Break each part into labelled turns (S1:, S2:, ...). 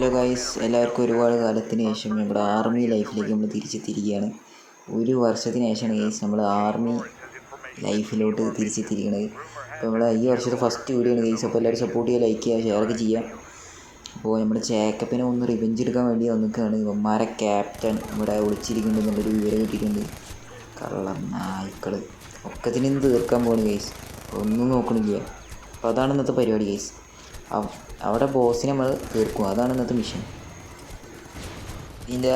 S1: Hello guys എല്ലാവർക്കും ഒരുപാട് കാലത്തിന് ശേഷം നമ്മുടെ ആർമി ലൈഫിലേക്ക് നമ്മൾ തിരിച്ചെത്തിയിരിക്കുകയാണ് ഒരു വർഷത്തിന് ശേഷമാണ് ഗൈസ് നമ്മൾ ആർമി ലൈഫിലോട്ട് തിരിച്ചെത്തിയിരിക്കുന്നത് അപ്പോൾ നമ്മൾ ഈ വർഷത്തെ ഫസ്റ്റ് വീഡിയോ ആണ് ഗൈസ് അപ്പോൾ എല്ലാവരും സപ്പോർട്ട് ചെയ്യുക ലൈക്ക് ചെയ്യുക ഷെയറൊക്കെ ചെയ്യാം അപ്പോൾ നമ്മുടെ ചേക്കപ്പിനെ ഒന്ന് റിവെഞ്ച് എടുക്കാൻ വേണ്ടി വന്നിരിക്കുകയാണ് ഇവന്മാരെ ക്യാപ്റ്റൻ ഇവിടെ ഒളിച്ചിരിക്കുന്നുണ്ട് എന്നുള്ളൊരു വിവരം കിട്ടിയിട്ടുണ്ട്. കള്ള നായ്ക്കൾ ഒക്കത്തിനും തീർക്കാൻ പോകണം ഗൈസ് ഒന്നും നോക്കണില്ല. അപ്പോൾ അതാണ് ഇന്നത്തെ പരിപാടി ഗൈസ് അവിടെ ബോസിനെ നമ്മൾ തീർക്കും. അതാണ് ഇന്നത്തെ മിഷൻ ഇതിന്റെ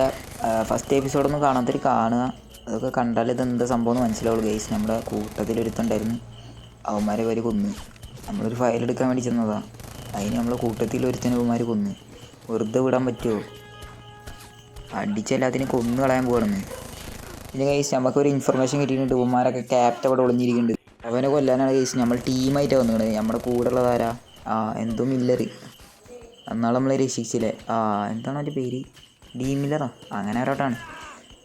S1: ഫസ്റ്റ് എപ്പിസോഡൊന്നും കാണാത്തൊരു കാണുക. അതൊക്കെ കണ്ടാൽ ഇത് എന്താ സംഭവം മനസ്സിലാവുള്ളൂ ഗൈസ് നമ്മുടെ കൂട്ടത്തിൽ ഒരുത്തുണ്ടായിരുന്നു. അവന്മാരെ വരെ കൊന്നു. നമ്മളൊരു ഫയൽ എടുക്കാൻ വേണ്ടി ചെന്നതാണ് അതിന് നമ്മളെ കൂട്ടത്തിൽ ഒരുത്തനെ അവന്മാർ കൊന്നു. വെറുതെ വിടാൻ പറ്റുമോ അടിച്ചെല്ലാത്തിനും കൊന്നു കളയാൻ പോകണമെന്ന് പിന്നെ ഗൈസ് നമുക്കൊരു ഇൻഫർമേഷൻ കിട്ടിയിട്ടുണ്ട്. ഉമ്മാരൊക്കെ ക്യാപ്റ്റൻ അവിടെ ഒളിഞ്ഞിരിക്കുന്നുണ്ട്. അവനെ കൊല്ലാനാണ് ഗൈസ് നമ്മൾ ടീമായിട്ടാണ് വന്നിരിക്കുന്നത് നമ്മുടെ കൂടെ ഉള്ളതാരാ? ആ എന്തോ മില്ലറി. എന്നാൾ നമ്മളെ രക്ഷിച്ചില്ലേ? ആ എന്താണ് അവന്റെ പേര്? ഡി മില്ലറാ? അങ്ങനെ ഒരാട്ടാണ്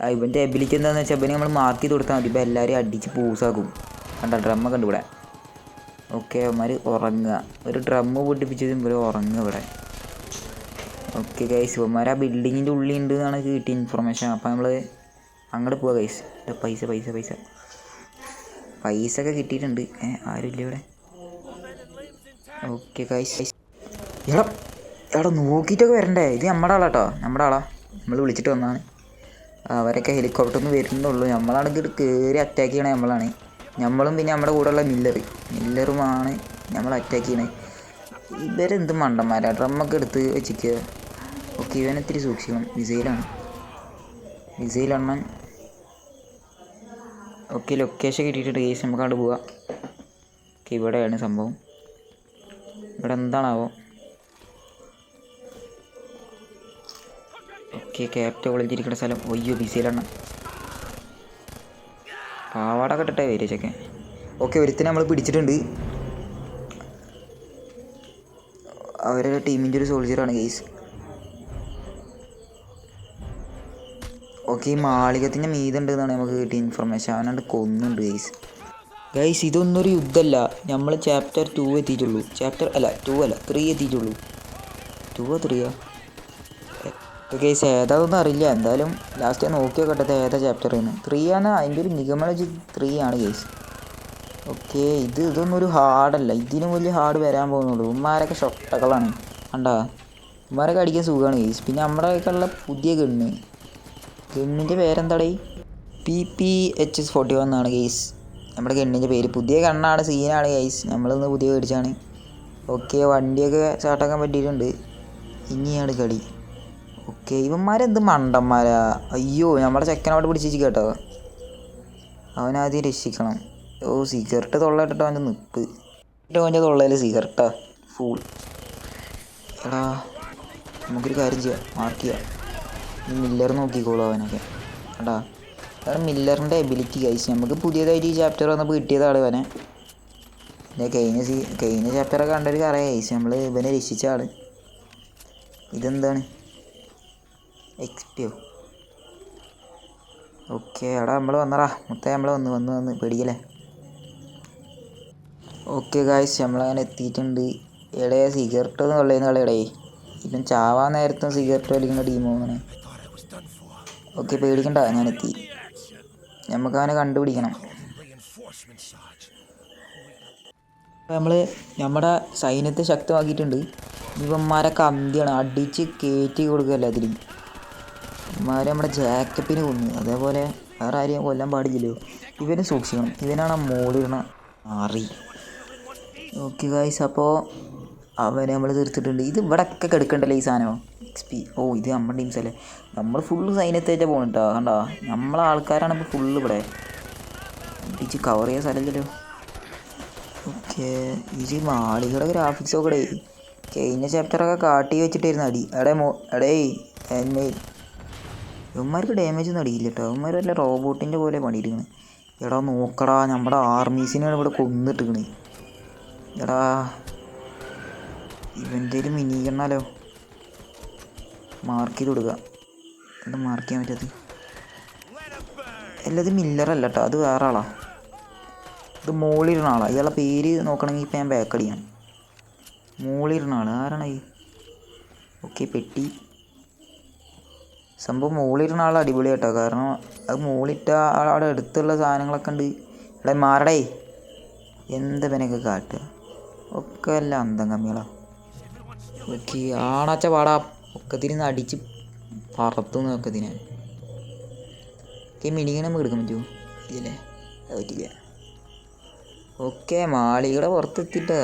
S1: ആ ഇവന്റെ എബിലിറ്റി എന്താണെന്ന് വെച്ചാൽ ഇവനെ നമ്മൾ മാർക്ക് ചെയ്ത് കൊടുത്താൽ മതി. ഇപ്പം എല്ലാവരും അടിച്ച് പൂസാക്കും. കണ്ട ഡ്രമ്മ ഉണ്ട് ഇവിടെ. ഓക്കെ അവന്മാർ ഉറങ്ങുക. ഒരു ഡ്രമ്മ് പൊട്ടിപ്പിച്ചതും ഇവർ ഉറങ്ങുക ഇവിടെ. ഓക്കെ ഗൈസ് ഇവന്മാർ ആ ബിൽഡിങ്ങിന്റെ ഉള്ളിൽ ഉണ്ട് എന്നാണ് കിട്ടിയ ഇൻഫർമേഷൻ അപ്പോൾ നമ്മൾ അങ്ങോട്ട് പോവാ ഗൈസ് പൈസ പൈസ പൈസ. പൈസ ഒക്കെ കിട്ടിയിട്ടുണ്ട്. ഏ ആരുമില്ല ഇവിടെ? ഓക്കെ ഗൈസ് എടാ എടാ നോക്കിയിട്ടൊക്കെ വരണ്ടേ? ഇത് നമ്മുടെ ആളാട്ടോ നമ്മുടെ ആളാ. നമ്മൾ വിളിച്ചിട്ട് വന്നതാണ്. അവരൊക്കെ ഹെലികോപ്റ്ററിൽ നിന്ന് വരുന്നുള്ളൂ. നമ്മളാണെങ്കിൽ കയറി അറ്റാക്ക് ചെയ്യണേ നമ്മളാണ്. നമ്മളും പിന്നെ നമ്മുടെ കൂടെയുള്ള മില്ലറ് മില്ലറുമാണ് നമ്മൾ അറ്റാക്ക് ചെയ്യണേ. ഇവരെന്ത് മണ്ടന്മാരാ? ഡ്രമ്മൊക്കെ എടുത്ത് വെച്ചിക്ക് ഓക്കെ ഇവനെ ഇത്തിരി സൂക്ഷിക്കണം. മിസൈലാണ്. മിസൈലെണ്ണൻ ഓക്കെ ലൊക്കേഷൻ കിട്ടിയിട്ട് കേസ് നമുക്ക് അവിടെ പോവാം. ഓക്കെ ഇവിടെയാണ് സംഭവം. ഇവിടെ എന്താണാവോ? ഓക്കെ ക്യാപ്റ്റ ഒളിഞ്ഞിരിക്കുന്ന സ്ഥലം. ഒയ്യോ ബിസിയിലാണ് പാവാട കെട്ടിട്ടേ വരിക ചെക്കൻ. ഓക്കെ ഒരുത്തിനെ നമ്മൾ പിടിച്ചിട്ടുണ്ട്. അവരുടെ ടീമിന്റെ ഒരു സോൾജിയറാണ് ഗെയ്സ് ഓക്കെ ഈ മാളികത്തിന്റെ മീതുണ്ട് എന്നാണ് നമുക്ക് കിട്ടിയ ഇൻഫർമേഷൻ അവനാണ്ട് കൊന്നുണ്ട് ഗൈസ് ഗൈസ് ഇതൊന്നും ഒരു യുദ്ധമല്ല നമ്മൾ ചാപ്റ്റർ ടു എത്തിയിട്ടുള്ളൂ. ചാപ്റ്റർ അല്ല ടു അല്ല ത്രീ എത്തിയിട്ടുള്ളൂ. ടു ത്രീയാ ഗൈസ് ഏതാതൊന്നും അറിയില്ല. എന്തായാലും ലാസ്റ്റ് ഞാൻ നോക്കി നോക്കട്ടെ ഏതാ ചാപ്റ്റർ ആണ് ത്രീ ആണ് അതിന്റെ ഒരു നിഗമനം ത്രീ ആണ് ഗൈസ് ഓക്കെ ഇത് ഇതൊന്നും ഒരു ഹാർഡല്ല ഇതിനും വലിയ ഹാർഡ് വരാൻ പോകുന്നുള്ളൂ. ഉമ്മാരൊക്കെ ഷൊട്ടകളാണ് കണ്ടാ? ഉമ്മാരൊക്കെ അടിക്കാൻ സുഖമാണ് ഗൈസ് പിന്നെ നമ്മുടെ ഉള്ള പുതിയ ഗണ്ണ്. ഗണ്ണിന്റെ പേരെന്താടേ? P P H S forty one എന്നാണ് ഗെയ്സ് നമ്മുടെ ഗണ്ണിന്റെ പേര്. പുതിയ കണ്ണാണ് സീനാണ് ഗൈസ് നമ്മളിന്ന് പുതിയ മേടിച്ചാണ്. ഓക്കെ വണ്ടിയൊക്കെ ചാട്ടാക്കാൻ പറ്റിയിട്ടുണ്ട്. ഇനിയാണ് കളി. ഓക്കെ ഇവന്മാരെന്ത് മണ്ടന്മാരാ? അയ്യോ നമ്മുടെ ചെക്കനോട് പിടിച്ചു കേട്ടോ. അവനാദ്യം രക്ഷിക്കണം. ഓ സിഗരറ്റ് തൊള്ളയിട്ടിട്ട് അവന്റെ നിപ്പ്. ഇട്ട് അവന്റെ തൊള്ളയിൽ സിഗരറ്റാ. ഫൂൾ എടാ നമുക്കൊരു കാര്യം ചെയ്യാം. മാർക്ക് ചെയ്യാം. മില്ലർ നോക്കിക്കോളൂ അവനൊക്കെ. എടാ അതാണ് മില്ലറിന്റെ എബിലിറ്റി കൈസ് നമുക്ക് പുതിയതായിട്ട് ഈ ചാപ്റ്റർ വന്നപ്പോൾ കിട്ടിയതാണ് ഇവനെ. കഴിഞ്ഞ സീ കഴിഞ്ഞ ചാപ്റ്ററൊക്കെ കണ്ടൊരു അറിയാം കൈസ് നമ്മൾ ഇവനെ രക്ഷിച്ച ആൾ. ഇതെന്താണ്? എക്സ്പിയോ ഓക്കെ എടാ നമ്മൾ വന്നടാ. മുത്തേ നമ്മൾ വന്ന് വന്ന് വന്ന് പേടിക്കല്ലേ? ഓക്കെ ഗായ്സ് നമ്മളങ്ങനെ എത്തിയിട്ടുണ്ട്. എടേ സിഗരറ്റ് ഒന്നും കൊള്ളുന്ന കളിയടേ. ഇപ്പം ചാവാൻ നേരത്തും സിഗരറ്റ് വലിക്കുന്ന ടീമോ അങ്ങനെ ഓക്കെ പേടിക്കണ്ട. ഞാൻ എത്തി. നമുക്ക് അവനെ കണ്ടുപിടിക്കണം നമ്മൾ നമ്മുടെ സൈന്യത്തെ ശക്തമാക്കിയിട്ടുണ്ട്. ഇവന്മാരെ കമ്പിയാണ് അടിച്ച് കയറ്റി കൊടുക്കല്ല അതിൽ ഇവന്മാരെ നമ്മുടെ ജാക്കപ്പിന് കൊന്നു. അതേപോലെ വേറെ ആരെയും കൊല്ലാൻ പാടില്ലല്ലോ. ഇവനെ സൂക്ഷിക്കണം. ഇവനാണ് ആ മോളിടണ മാറി ഓക്കെ ഗായ്സ് അപ്പോൾ അവനെ നമ്മൾ തീർത്തിട്ടുണ്ട്. ഇത് ഇവിടെ ഒക്കെ കിടക്കണ്ടല്ലേ ഈ സാധനം? എക്സ് പി ഓ ഇത് നമ്മുടെ ടീംസ് അല്ലേ? നമ്മൾ ഫുള്ള് സൈന്യത്തേറ്റ പോകണിട്ടാ കണ്ടോ? നമ്മളെ ആൾക്കാരാണ് ഇപ്പോൾ ഫുള്ള് ഇവിടെ. ഇച്ച് കവർ ചെയ്യാൻ സ്ഥലമില്ലല്ലോ ഓക്കെ. ഇത് മാളികളുടെ ഗ്രാഫിക്സ് ഒക്കെ കഴിഞ്ഞ ചാപ്റ്ററൊക്കെ കാട്ടി വെച്ചിട്ടായിരുന്നു അടി. എടേ മോ എടേ എന്നെ. ഇവന്മാർക്ക് ഡാമേജ് ഒന്നും അടിയില്ല കേട്ടോ ഇവന്മാർ വല്ല റോബോട്ടിന്റെ പോലെ പണിയിരിക്കണ് എടാ നോക്കടാ. നമ്മുടെ ആർമീസിനെയാണ് ഇവിടെ കൊന്നിട്ടിക്കണ് എടാ. ഇവന്റെ കണ്ണാലോ മാർക്ക് ചെയ്ത് കൊടുക്കുക എന്താ മാർക്ക് ചെയ്യാൻ പറ്റാത്ത അല്ലത് മില്ലറല്ല കേട്ടോ അത് വേറെ ആളാ. ഇത് മോളിരുന്ന ആളാണ് ഇയാളെ പേര് നോക്കണമെങ്കിൽ ഇപ്പം ഞാൻ ബാക്ക് അടിക്കണം മോളിരുന്ന ആൾ ആരാണ് ഈ? ഓക്കെ പെട്ടി. സംഭവം മുകളിലിരുന്ന ആൾ അടിപൊളി കേട്ടോ കാരണം അത് മോളിട്ട അവിടെ അടുത്തുള്ള സാധനങ്ങളൊക്കെ ഉണ്ട്. ഇവിടെ മാറടേ. എന്താ പിന്നൊക്കെ കാട്ടുക. ഒക്കെ അല്ല അന്തം കമ്മികളാണ് ഓക്കെ ആണാച്ച പാടാ. ഒക്കത്തിരുന്ന് അടിച്ച് പറത്തുന്നു ഒക്കത്തിനെ ഓക്കെ മിനിങ്ങനെ നമുക്ക് എടുക്കാൻ പറ്റുമോ ഇതില്ലേ അത് പറ്റില്ല. ഓക്കെ മാളികയുടെ പുറത്തെത്തിട്ടോ?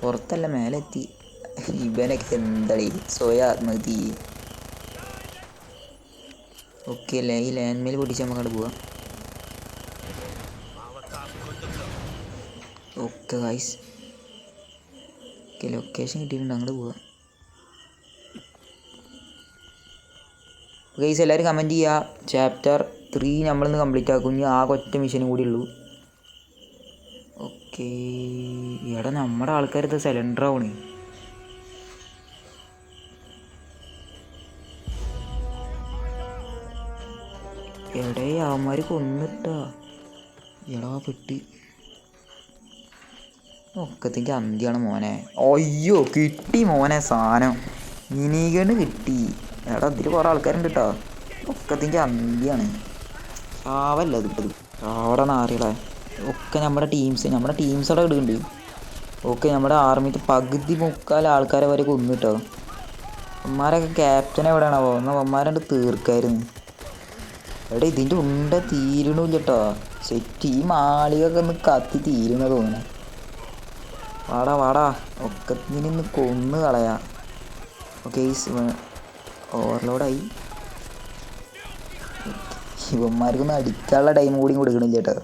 S1: പുറത്തല്ല മേലെ എത്തി ഇവനൊക്കെ എന്താടി? സ്വയം ആത്മഹത്യ ഓക്കെ അല്ലേ? ഈ ലാൻഡ് മേൽ പൊട്ടിച്ച് നമുക്ക് അങ്ങോട്ട് പോവാം. ഓക്കെ ഗൈസ് ഓക്കെ ലൊക്കേഷൻ കിട്ടിയിട്ടുണ്ട് അങ്ങോട്ട് പോവാം. ഗൈസ് എല്ലാവരും കമന്റ് ചെയ്യുക ചാപ്റ്റർ ത്രീ നമ്മളിന്ന് കംപ്ലീറ്റ് ആക്കും. ഇനി ആകെ ഒറ്റ മിഷനും കൂടി ഉള്ളൂ. ഓക്കെ എടാ നമ്മുടെ ആൾക്കാർ ഇത് സിലിണ്ടർ ആവണേ. എടേ അവന്മാർ കൊന്നിട്ടാ. എടാ പെട്ടി. ഒക്കത്തിന്റെ അന്തിയാണ് മോനെ. അയ്യോ കിട്ടി മോനെ സാധനം മിനിഗണ് കിട്ടി. എടാ ഇതിൽ കുറേ ആൾക്കാരുണ്ട് കേട്ടോ ഒക്കത്തേക്ക് അന്തിയാണ്. ചാവല്ല ഇതിട്ടത് അവിടെ നാറികളെ. ഒക്കെ നമ്മുടെ ടീംസ് നമ്മുടെ ടീംസ് അവിടെ ഇടുന്നുണ്ട്. ഓക്കെ നമ്മുടെ ആർമിക്ക് പകുതി മുക്കാൽ ആൾക്കാരെ വരെ കൊന്നു കേട്ടോ അമ്മമാരൊക്കെ ക്യാപ്റ്റൻ എവിടെയാണോ? എന്നാൽ അമ്മമാരുണ്ട് തീർക്കായിരുന്നു. എടാ ഇതിന്റെ ഉണ്ട തീരണമില്ല കേട്ടോ സെറ്റ് ഈ മാളികയൊക്കെ ഒന്ന് കത്തി തീരുന്ന തോന്നുന്നു. വാടാ വാടാ. ഒക്കത്തിനൊന്ന് കൊന്നു കളയാ. ഓക്കെ ഓവർലോഡായി. ഇവന്മാർക്കൊന്നും അടിക്കാനുള്ള ടൈം കൂടി കൊടുക്കണില്ല കേട്ടോ.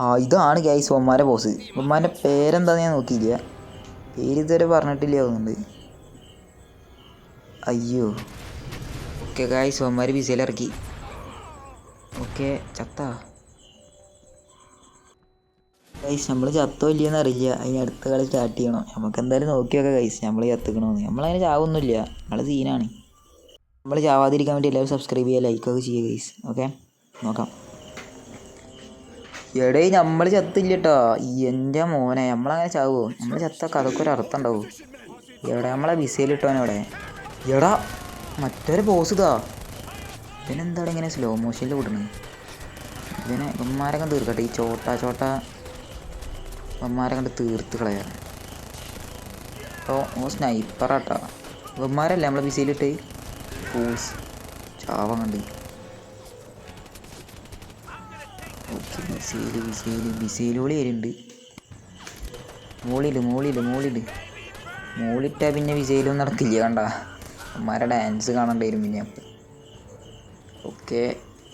S1: ആ ഇതാണ് ഗ്യാസ് ഇവന്മാരെ ബോസ് ഇവന്മാരുടെ പേരെന്താന്ന് ഞാൻ നോക്കിയില്ല. പേര് ഇതുവരെ പറഞ്ഞിട്ടില്ല തോന്നുന്നുണ്ട്. അയ്യോ. ഓക്കെ ഗൈസ് ഇവന്മാർ ബിസിയിലിറക്കി ഓക്കെ ചത്ത. ഗൈസ് നമ്മൾ ചത്തോ ഇല്ലയെന്ന് അറിയില്ല. അതിന് അടുത്ത കളി സ്റ്റാർട്ട് ചെയ്യണം. നമുക്ക് എന്തായാലും നോക്കിയൊക്കെ ഗൈസ് നമ്മൾ ചത്തുക്കണമെന്ന് നമ്മളതിന് ചാവൊന്നുമില്ല. നമ്മളെ സീനാണ് നമ്മൾ ചാവാതിരിക്കാൻ വേണ്ടി എല്ലാവരും സബ്സ്ക്രൈബ് ചെയ്യുക ലൈക്ക് ഒക്കെ ചെയ്യുക ഗൈസ് ഓക്കെ നോക്കാം. എടേ നമ്മൾ ചത്തില്ല കേട്ടോ എന്റെ മോനെ നമ്മളങ്ങനെ ചാവുമോ നമ്മൾ ചത്ത അതൊക്കെ ഒരു അർത്ഥം ഉണ്ടാവും? എവിടെ നമ്മളെ വിസയിലിട്ടോനവിടെ എടാ മറ്റൊരു ബോസ് ഇതാ. ഇവനെന്താണ് ഇങ്ങനെ സ്ലോ മോഷനിൽ വിടണേ ഇവനെ ഇവന്മാരൊക്കെ തീർക്കട്ടെ. ഈ ചോട്ട ചോട്ട കണ്ട് തീർത്ത് കളയാ. അപ്പോൾ ഓ സ്നൈപ്പറാട്ടാ ഇവന്മാരല്ലേ നമ്മളെ ബിസിയിലിട്ട് ഫൂൾസ് ചാവണ്ടി ഓക്കെ മിസൈൽ ബിസിയിൽ ബിസിയിലൂടെ വരുന്നുണ്ട്. മോളിൽ മോളിൽ മോളിൽ. മോളിട്ടാ പിന്നെ വിസയിലൊന്നും നടക്കില്ല കണ്ട. അമ്മാരെ ഡാൻസ് കാണണ്ടായിരുന്നു പിന്നെ ഓക്കെ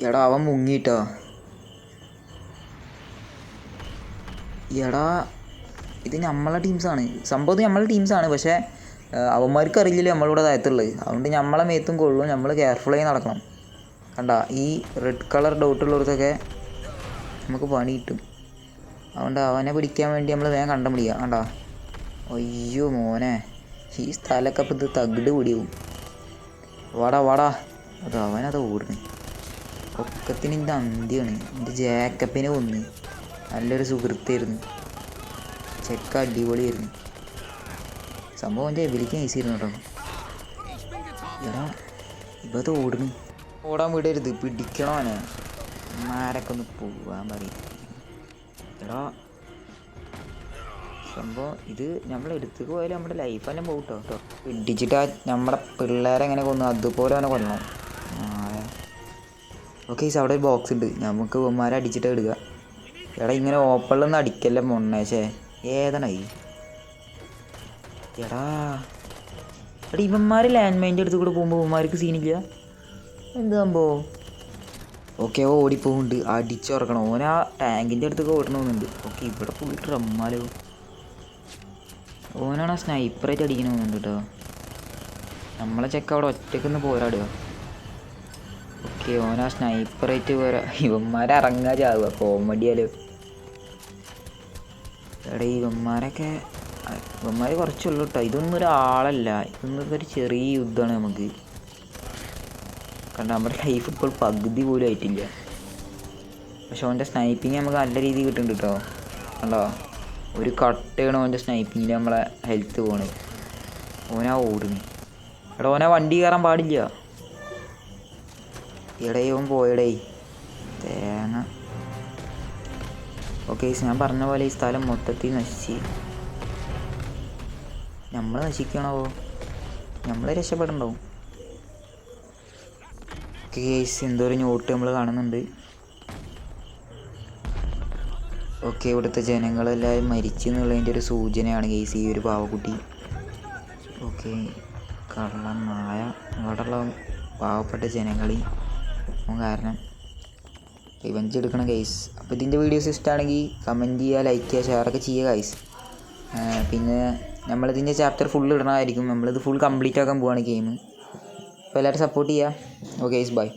S1: എടാ അവൻ മുങ്ങിട്ടോ? എടാ ഇത് നമ്മളെ ടീംസാണ് സംഭവം നമ്മളെ ടീംസാണ് പക്ഷേ അവന്മാർക്ക് അറിയില്ല നമ്മളിവിടെ താഴത്തുള്ളത് അതുകൊണ്ട് നമ്മളെ മേത്തും കൊള്ളും. നമ്മൾ കെയർഫുള്ളായി നടക്കണം. കണ്ട ഈ റെഡ് കളർ ഡൗട്ടുള്ളവർക്കൊക്കെ നമുക്ക് പണി കിട്ടും. അതുകൊണ്ട് അവനെ പിടിക്കാൻ വേണ്ടി നമ്മൾ വേഗം കണ്ടം പിടിക്കുക കണ്ട? അയ്യോ മോനെ. ഈ സ്ഥലമൊക്കെ അപ്പം ഇത് തകിട് പിടിയും വാടാ വാടാ. അത് അവനത് ഓടുന്നു ഒക്കത്തിന് എന്റെ അന്തിയാണ്. എന്റെ ജാക്കപ്പിനെ കൊന്ന്. നല്ലൊരു സുഹൃത്തായിരുന്നു. ചെക്ക അടിപൊളിയായിരുന്നു. സംഭവം എന്റെ വിളിക്കാൻ നൈസായിരുന്നു കേട്ടോ. എടാ ഓടുന്നു. ഓടാൻ വിടരുത് പിടിക്കണോനെ മാരൊക്കെ ഒന്ന് പോവാൻ പറയും. സംഭവം ഇത് നമ്മൾ എടുത്തു പോയാലും നമ്മുടെ ലൈഫ് പോകും കേട്ടോ ആ നമ്മുടെ പിള്ളേരെ എങ്ങനെ കൊന്നു അതുപോലെ അവനെ കൊല്ലണം. ഓക്കെ ഈസ് അവിടെ ഒരു ബോക്സ് ഉണ്ട്. നമുക്ക് ഉമ്മാരെ അടിച്ചിട്ട് എടുക്കുക എടാ ഇങ്ങനെ ഓപ്പണിലൊന്നും അടിക്കല്ലേ മൊണ്ണേശേ ഏതാണ് ഈ എടാ എടാ ഇവന്മാർ ലാൻഡ് മൈന്റെ അടുത്ത് കൂടെ പോകുമ്പോൾ ഇവന്മാർക്ക് സീനില്ല എന്ത് സംഭവം? ഓക്കെ ഓ ഓടിപ്പോകുന്നുണ്ട് അടിച്ചുറക്കണം. ഓൻ ആ ടാങ്കിന്റെ അടുത്തൊക്കെ ഓടണമെന്നുണ്ട്. ഓക്കെ ഇവിടെ ഫുൾ ഡ്രമ്മാലോ ഓനാണ് ആ സ്നൈപ്പറായിട്ട് അടിക്കണമെന്നുണ്ട് കേട്ടോ. നമ്മളെ ചെക്ക അവിടെ ഒറ്റക്കൊന്ന് പോരാടുക. ഓക്കെ ഓനാ സ്നൈപ്പറായിട്ട് പോരാ ഇവന്മാരെ ഇറങ്ങാ ചാവുക. കോമഡിയാലോ എടാ ഇവന്മാരൊക്കെ ഇവന്മാർ കുറച്ചുള്ളൂ കേട്ടോ ഇതൊന്നും ഒരാളല്ല. ഇതൊന്നും ഒരു ചെറിയ യുദ്ധമാണ് നമുക്ക്. കണ്ട നമ്മുടെ ലൈഫ് ഇപ്പോൾ പകുതി പോലും ആയിട്ടില്ല. പക്ഷെ അവന്റെ സ്നൈപ്പിങ് നമുക്ക് നല്ല രീതിയിൽ കിട്ടുന്നുണ്ട് കേട്ടോ കണ്ടോ? ഒരു കട്ടയാണ് അവന്റെ സ്നൈപ്പിങ്ങിൽ നമ്മളെ ഹെൽത്ത് പോണത്. ഓനാ ഓടുന്നു. എടാ ഓനാ വണ്ടി കയറാൻ പാടില്ല. ഓൻ പോയടേ. തേങ്ങ. ഓക്കെ ഞാൻ പറഞ്ഞ പോലെ ഈ സ്ഥലം മൊത്തത്തിൽ നശിച്ച്. നമ്മൾ നശിക്കണോ? നമ്മൾ രക്ഷപ്പെടണ്ടോ കേസ് എന്തോ ഒരു നമ്മൾ കാണുന്നുണ്ട്. ഓക്കെ ഇവിടുത്തെ ജനങ്ങളെല്ലാവരും മരിച്ചു എന്നുള്ളതിന്റെ ഒരു സൂചനയാണ് കേസ്. ഈ ഒരു പാവക്കുട്ടി. ഓക്കെ കള്ള നായ ഇവിടെയുള്ള പാവപ്പെട്ട ജനങ്ങളിൽ കാരണം റിവഞ്ച് എടുക്കണം ഗൈസ് അപ്പോൾ ഇതിന്റെ വീഡിയോസ് ഇഷ്ടമാണെങ്കിൽ കമന്റ് ചെയ്യുക ലൈക്ക് ചെയ്യുക ഷെയറൊക്കെ ചെയ്യുക ഗൈസ് പിന്നെ നമ്മളിതിന്റെ ചാപ്റ്റർ ഫുൾ ഇടണമായിരിക്കും നമ്മളിത് ഫുൾ കംപ്ലീറ്റ് ആക്കാൻ പോവാണ് ഗെയിം അപ്പോൾ എല്ലാവരും സപ്പോർട്ട് ചെയ്യുക ഓക്കെ ബൈ